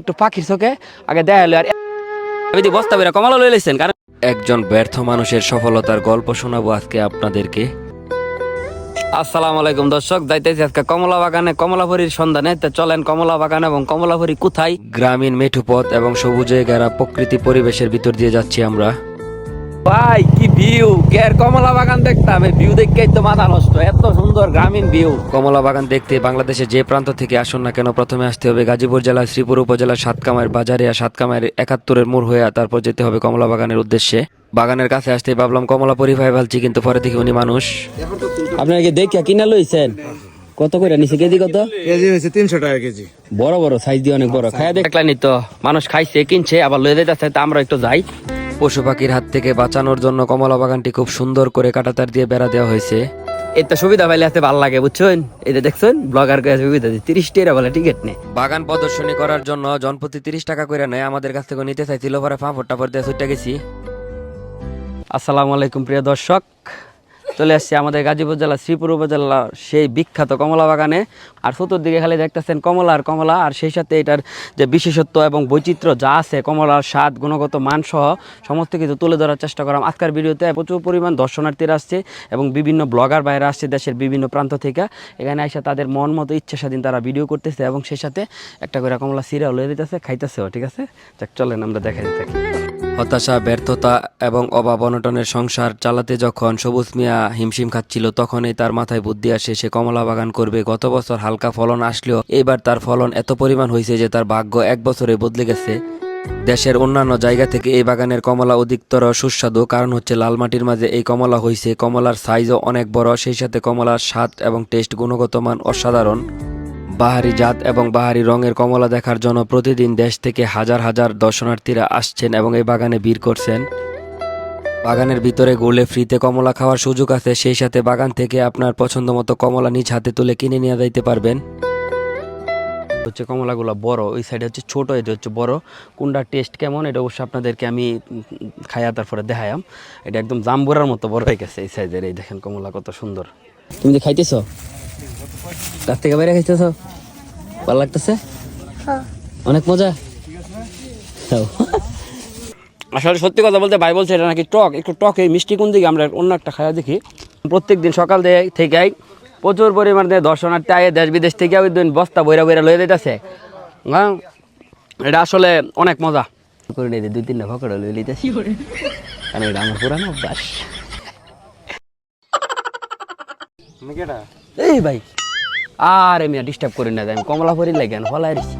একটু পাখির চোখে আগে দেখা হলো আর আমি দি বস্তা বেরা কমলা লই লাইছেন কারণ একজন ব্যর্থ মানুষের সফলতার গল্প শোনাবো আজকে আপনাদেরকে। আসসালামু আলাইকুম দর্শক যাইতেছি আজকে কমলা বাগানে কমলাপুরীর সন্ধানে। তো চলেন কমলা বাগান এবং কমলাপুরি কোথায়? গ্রামীণ মেঠুপথ এবং সবুজে ঘেরা প্রকৃতি পরিবেশের ভিতর দিয়ে যাচ্ছি আমরা। ভাই কি ভিউ কের কমলা বাগান দেখতাম এই ভিউ দেখেই তো মাথা নষ্ট। এত সুন্দর গ্রামীণ ভিউ কমলা বাগান দেখতে বাংলাদেশের যে প্রান্ত থেকে আসুন না কেন প্রথমে আসতে হবে গাজীপুর জেলার শ্রীপুর উপজেলার সাতকামার বাজারিয়া সাতকামার একাত্তরের মোড় হয়ে তারপর যেতে হবে কমলা বাগানের উদ্দেশ্যে। বাগানের কাছে আসতে ভাবলাম কমলা পরিভাই ভালছি কিন্তু পরে দেখি উনি মানুষ। আপনারা কি দেখিয়া কিনা লইছেন? কত করে নিছে? কেজি কত? কেজি হয়েছে তিনশো টাকা কেজি। বড় বড় সাইজ দিয়ে অনেক বড়। খাইয়া দেখলানি তো মানুষ খাইছে কিনছে আবার লয়ে যাইতেছে তা আমরা একটু যাই। পশু পাখির হাত থেকে বাঁচানোর জন্য কমলা বাগানটি খুব সুন্দর করে কাটাতার দিয়ে বেড়া দেওয়া হয়েছে। এটা সুবিধা পাইলে হাতে ভালো লাগে বুঝছেন? এটা দেখছেন ব্লগার কাছে সুবিধা দিই তিরিশ টাকা বলে টিকিট নেই। বাগান প্রদর্শনী করার জন্য জনপ্রতি তিরিশ টাকা করে নেয়। আমাদের কাছ থেকে নিতে চাইছিল পরে ফাঁপড় টাপড় দিয়ে ছুটে গেছি। আসসালামু আলাইকুম প্রিয় দর্শক। চলে আসছি আমাদের গাজীপুর জেলা শ্রীপুর উপজেলা সেই বিখ্যাত কমলা বাগানে আর চতুর্দিকে খালি দেখতেছেন কমলা আর কমলা, আর সেই সাথে এটার যে বিশেষত্ব এবং বৈচিত্র্য যা আছে, কমলার স্বাদ, গুণগত মান সহ সমস্ত কিছু তুলে ধরার চেষ্টা করাম আজকের ভিডিওতে। প্রচুর পরিমাণ দর্শনার্থীরা আসছে এবং বিভিন্ন ব্লগার বাইরে আসছে দেশের বিভিন্ন প্রান্ত থেকে। এখানে এসে তাদের মন মতো ইচ্ছা স্বাধীন তারা ভিডিও করতেছে এবং সেই সাথে একটা করে কমলা সিরিয়াল লয়ে দিতেছে, খাইতেছেও, ঠিক আছে? যাক, চলেন আমরা দেখা দিতে। থাকি হতাশা, ব্যর্থতা এবং অভাব অনটনের সংসার চালাতে যখন সবুজ মিয়া হিমশিম খাচ্ছিল, তখনই তার মাথায় বুদ্ধি আসে, সে কমলা বাগান করবে। গত বছর হালকা ফলন আসলেও এবার তার ফলন এত পরিমাণ হয়েছে যে তার ভাগ্য এক বছরে বদলে গেছে। দেশের অন্যান্য জায়গা থেকে এই বাগানের কমলা অধিকতর সুস্বাদু। কারণ হচ্ছে, লাল মাটির মাঝে এই কমলা হয়েছে কমলার সাইজও অনেক বড়, সেই সাথে কমলার স্বাদ এবং টেস্ট গুণগত মান অসাধারণ। বাহারি জাত এবং বাহারি রঙের কমলা দেখার জন্য প্রতিদিন দেশ থেকে হাজার হাজার দর্শনার্থীরা আসছেন এবং এই বাগানে ভিড় করছেন। বাগানের ভিতরে গড়লে ফ্রিতে কমলা খাওয়ার সুযোগ আছে, সেই সাথে বাগান থেকে আপনার পছন্দ মতো কমলা নিজ হাতে তুলে কিনে নিয়ে যাইতে পারবেন। হচ্ছে কমলাগুলো বড়, ওই সাইডে হচ্ছে ছোট এটা হচ্ছে বড়। কোনটার টেস্ট কেমন, এটা অবশ্যই আপনাদেরকে আমি খাইয়া তারপরে দেখায়াম এটা একদম জাম্বুরার মতো বড় হয়ে গেছে এই সাইজের এই দেখেন কমলা কত সুন্দর। তুমি যে খাইতেছ? গাছ থেকে বাইরে খাইতেছ? ভালো লাগতেছে? অনেক মজা? খাও। আসলে সত্যি কথা বলতে ভাই বলছে এটা নাকি টক। একটু টক এই মিষ্টি কোন দিকে আমরা অন্য একটা খাওয়া দেখি। প্রত্যেক দিন সকাল দিয়ে থেকে প্রচুর পরিমাণে দর্শনার্থী আয়ে দেশ বিদেশ থেকে ওই দিন বস্তা বইরা বইরা লয়ে দিতেছে হ্যাঁ? এটা আসলে অনেক মজা। করে নিয়ে দুই তিনটা ভকড় লয়ে লিতেছি কারণ এটা আমার পুরানো অভ্যাস। এই ভাই আর এমনি ডিস্টার্ব করি না আমি কমলা ফরি লাগে ফলাই রেছি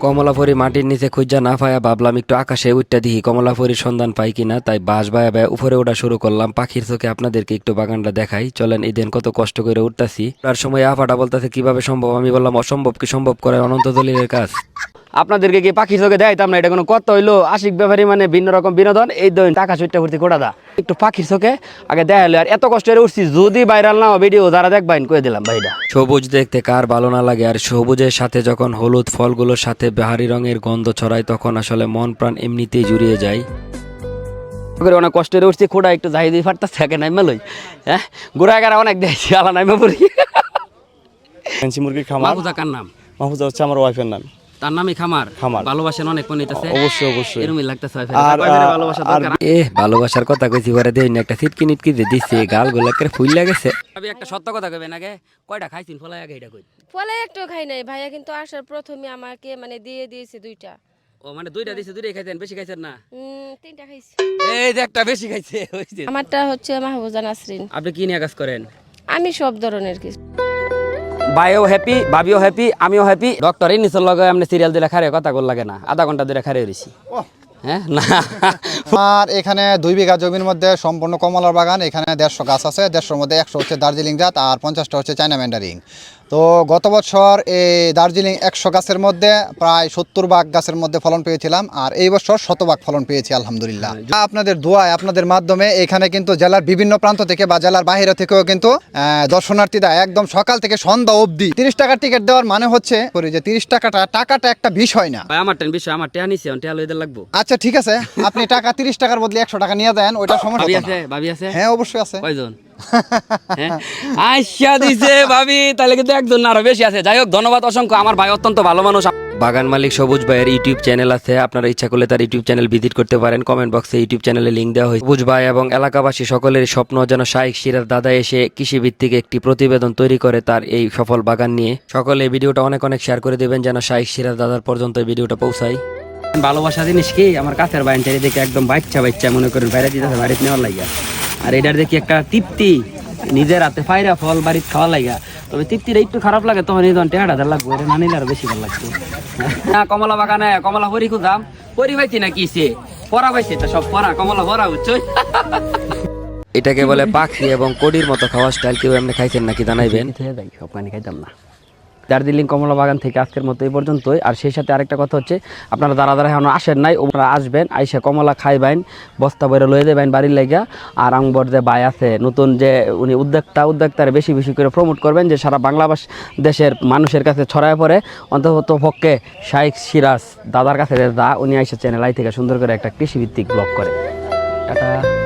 কমলাফরি মাটির নিচে খুঁজা না পায়া ভাবলাম একটু আকাশে উঠটা কমলা কমলাফরির সন্ধান পাই কিনা, তাই বাস বায়া বায়া উপরে ওঠা শুরু করলাম। পাখির চোখে আপনাদেরকে একটু বাগানটা দেখাই। চলেন এই দিন কত কষ্ট করে উঠতাছি। তার সময় আফাটা বলতেছে, কীভাবে সম্ভব? আমি বললাম, অসম্ভব কি সম্ভব করে অনন্ত দলিলের কাজ। আপনাদেরকে কি পাখি চোখে দেখাইতাম না? এটা কোনো কত হইল? আশিক ব্যাপারী মানে ভিন্ন রকম বিনোদন। এই দইন টাকা চুটটা ভর্তি কোটা দা। একটু পাখির চোখে আগে দেখা হলো আর এত কষ্ট করে উঠছি যদি ভাইরাল না ভিডিও যারা দেখবেন করে দিলাম ভাইটা সবুজ দেখতে কার ভালো না লাগে আর সবুজের সাথে যখন হলুদ ফলগুলোর সাথে বাহারি রঙের গন্ধ ছড়ায় তখন আসলে মন প্রাণ এমনিতেই জুড়িয়ে যায়। করে অনেক কষ্ট করে উঠছি খোড়া একটু যাই দিয়ে ফাটতে থাকে নাই মেলই হ্যাঁ? গোড়া গাড়া অনেক দেখছি আলা নাইমে পড়ি। মুরগির খামার। মাহফুজা কার নাম? মাহফুজা হচ্ছে আমার ওয়াইফের নাম। তার নামই খামার। খামার। ভালোবাসেন অনেক মনে হইতাছে অবশ্যই অবশ্যই। এরমই লাগতেছে আর, ভালোবাসা দরকার। এ ভালোবাসার কথা কইছি পরে দেই না একটা সিটকি নিটকি যে দিচ্ছে গাল ফুল লাগেছে আমি একটা সত্য কথা কইবেন আগে। কয়টা খাইছিন? ফলাই আগে এটা কই? ফলে একটু খাই নাই ভাইয়া কিন্তু আসার প্রথমে আমাকে মানে দিয়ে দিয়েছে দুইটা। ও মানে দুইটা দিছে দুইটাই খাইছেন? বেশি খাইছেন না? তিনটা খাইছি। এই যে একটা বেশি খাইছে আমারটা হচ্ছে মাহবুজা নাসরিন। আপনি কি নিয়ে কাজ করেন? আমি সব ধরনের কিছু। ভাইও হ্যাপি ভাবিও হ্যাপি আমিও হ্যাপি ডক্টর এই নিচের লগে আপনি সিরিয়াল দিলে খারে কথা কল লাগে না আধা ঘণ্টা দিলে খারে রয়েছি হ্যাঁ? না। আমার এখানে দুই বিঘা জমির মধ্যে সম্পূর্ণ কমলার বাগান এখানে দেড়শো গাছ আছে দেড়শোর মধ্যে একশো হচ্ছে দার্জিলিং জাত আর পঞ্চাশটা হচ্ছে চায়না ম্যান্ডারিং তো গত বছর এই দার্জিলিং একশো গাছের মধ্যে প্রায় সত্তর ভাগ গাছের মধ্যে ফলন পেয়েছিলাম আর এই বছর শতভাগ ফলন পেয়েছি আলহামদুলিল্লাহ। আপনাদের দোয়ায় আপনাদের মাধ্যমে এখানে কিন্তু জেলার বিভিন্ন প্রান্ত থেকে বা জেলার বাইরে থেকেও কিন্তু দর্শনার্থীরা একদম সকাল থেকে সন্ধ্যা অবধি তিরিশ টাকার টিকিট দেওয়ার মানে হচ্ছে যে তিরিশ টাকাটা টাকাটা একটা বিষয় না। আমার টেন বিষয় আমার টেয়া নিছে টেয়া লইতে লাগবো। আচ্ছা ঠিক আছে। আপনি টাকা তিরিশ টাকার বদলে একশো টাকা নিয়ে দেন ওইটা সমস্যা হ্যাঁ অবশ্যই আছে। কয়জন? হ্যাঁ? আইসা দিছে ভাবি তাহলে কিন্তু একজন আরও বেশি আছে। যাই হোক ধন্যবাদ অসংখ্য। আমার ভাই অত্যন্ত ভালো মানুষ। বাগান মালিক সবুজ ভাইয়ের ইউটিউব চ্যানেল আছে। আপনারা ইচ্ছা করলে তার ইউটিউব চ্যানেল ভিজিট করতে পারেন। কমেন্ট বক্সে ইউটিউব চ্যানেলে লিঙ্ক দেওয়া হয়েছে। সবুজ ভাই এবং এলাকাবাসী সকলের স্বপ্ন যেন শাইক সিরাজ দাদা এসে কৃষিভিত্তিক একটি প্রতিবেদন তৈরি করে তার এই সফল বাগান নিয়ে। সকলে এই ভিডিওটা অনেক অনেক শেয়ার করে দেবেন যেন শাইক সিরাজ দাদার পর্যন্ত ভিডিওটা পৌঁছায়। ভালোবাসা জিনিস কি? আমার কাছের বাইনটারি দেখে একদম বাচ্চা বাচ্চা মনে করেন বাইরে বাড়িতে নেওয়ার লাগিয়া আর এটার দেখি একটা তৃপ্তি। নিজের হাতে ফাইরা ফল বাড়িতে খাওয়া লাগিয়া তবে তৃপ্তিটা একটু খারাপ লাগে তখন এই ধরনের টেহাটা লাগবে এটা না নিলে আরও বেশি ভালো লাগতো না কমলা বাগানে কমলা হরি খুঁজাম। হরি পাইছি না কি সে? পড়া পাইছে তো সব পড়া কমলা ভরা বুঝছ? এটাকে বলে পাখি এবং কডির মতো খাওয়া স্টাইল কেউ এমনি খাইছেন নাকি জানাইবেন? থেকে সব পানি খাইতাম না। দার্জিলিং কমলা বাগান থেকে আজকের মতো এই পর্যন্তই। আর সেই সাথে আরেকটা কথা হচ্ছে, আপনারা যারা যারা এখন আসেন নাই, ওনারা আসবেন, আইসা কমলা খাইবেন বস্তা বইরে লয়ে দেবেন বাড়ির লাইগা আর আঙ্গর যে বাই আছে, নতুন যে উনি উদ্যোক্তা, উদ্যোক্তারে বেশি বেশি করে প্রমোট করবেন যে সারা বাংলাভাষ দেশের মানুষের কাছে ছড়ায় পড়ে। অন্তত পক্ষে শাইখ সিরাজ দাদার কাছে দা উনি আইসা চ্যানেল আই থেকে সুন্দর করে একটা কৃষিভিত্তিক ব্লগ করে। টাটা।